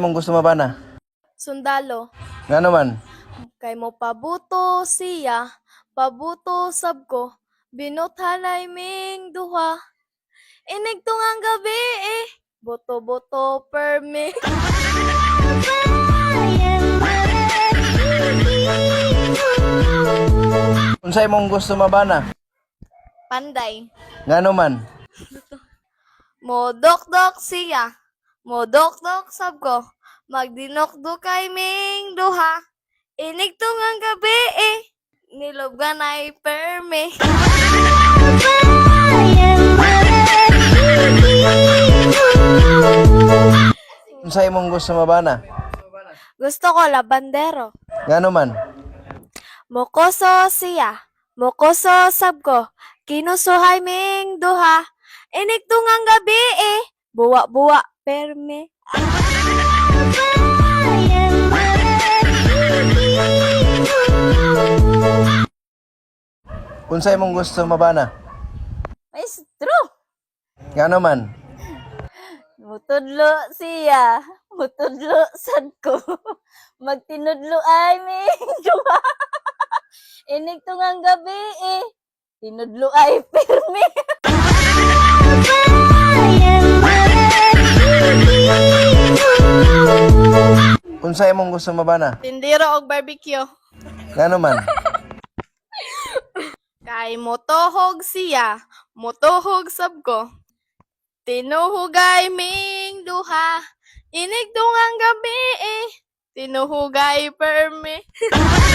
Unsay mong gusto mabana? Sundalo. Nga naman. Kay mo pabuto siya, pabuto sab ko, binuthanay ming duha. Inig tungang gabi eh, boto-boto perme. Unsay mong gusto mabana? Panday. Nga naman. Modok-dok siya, modok-dok sab ko, magdinok-do kay ming duha. Inig tungang gabi eh, nilobgan ay perme. Unsay mong gusto mabana? Gusto ko labandero. Nga naman. Mokoso siya, mokoso sab ko, kinusuhay ming duha. Inig tungang gabi eh, buwa-buwa perme. Unsay mong gusto mabana? Maestro, Nga naman. mutudlo siya, mutudlo sad ko. Magtinudlo ay ming duha. Inig tungang gabi eh, tinudlo ay perme. Unsay mong gusto mabana? Tindiro og barbecue. Nga naman. Kay motohog siya, motohog sab ko. Tinuhugay ming duha, inig tungang gabi eh. Tinuhugay perme.